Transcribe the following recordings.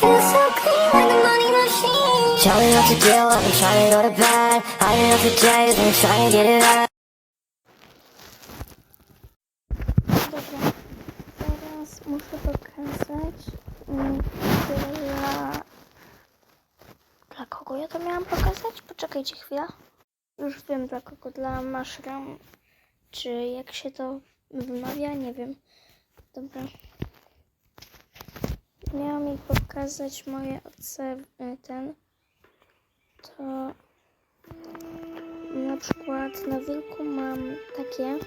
Feel so clean like a money machine. Tell me what to do, I've been trying to go to bed. Hiding up for days, been trying to get it right. Dobra, teraz muszę pokazać, mm, dla... Dla kogo ja to miałam pokazać? Poczekajcie chwilę. Już wiem dla kogo, dla Mushroom, czy jak się to wymawia, nie wiem. Dobra. Pokazać moje oce, y, ten, to na przykład na wilku mam takie,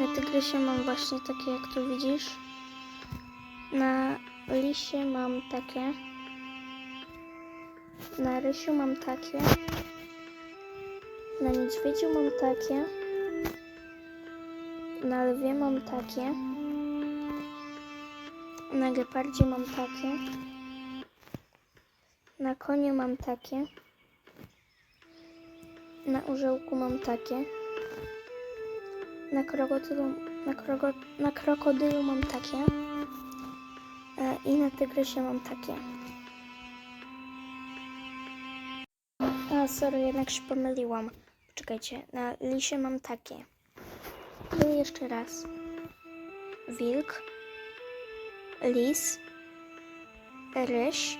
na tygrysie mam właśnie takie, jak tu widzisz. Na lisie mam takie. Na rysiu mam takie. Na niedźwiedziu mam takie. Na lwie mam takie. Na gepardzie mam takie. Na koniu mam takie. Na orzełku mam takie. Na krokodylu, na, kroko, na krokodylu mam takie. E, I na tygrysie mam takie. A, sorry, jednak się pomyliłam. Poczekajcie, na lisie mam takie. I jeszcze raz. Wilk, lis, ryś,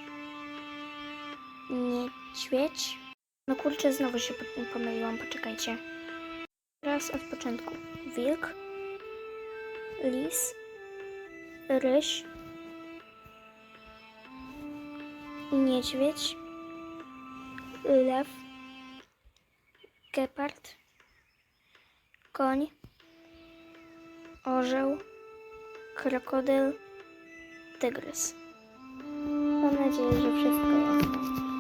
niedźwiedź. No kurczę, znowu się po- pomyliłam, poczekajcie. Raz od początku. Wilk, lis, ryś, niedźwiedź, lew, gepard, koń, orzeł, krokodyl, tygrys. Mam nadzieję, że wszystko jasne.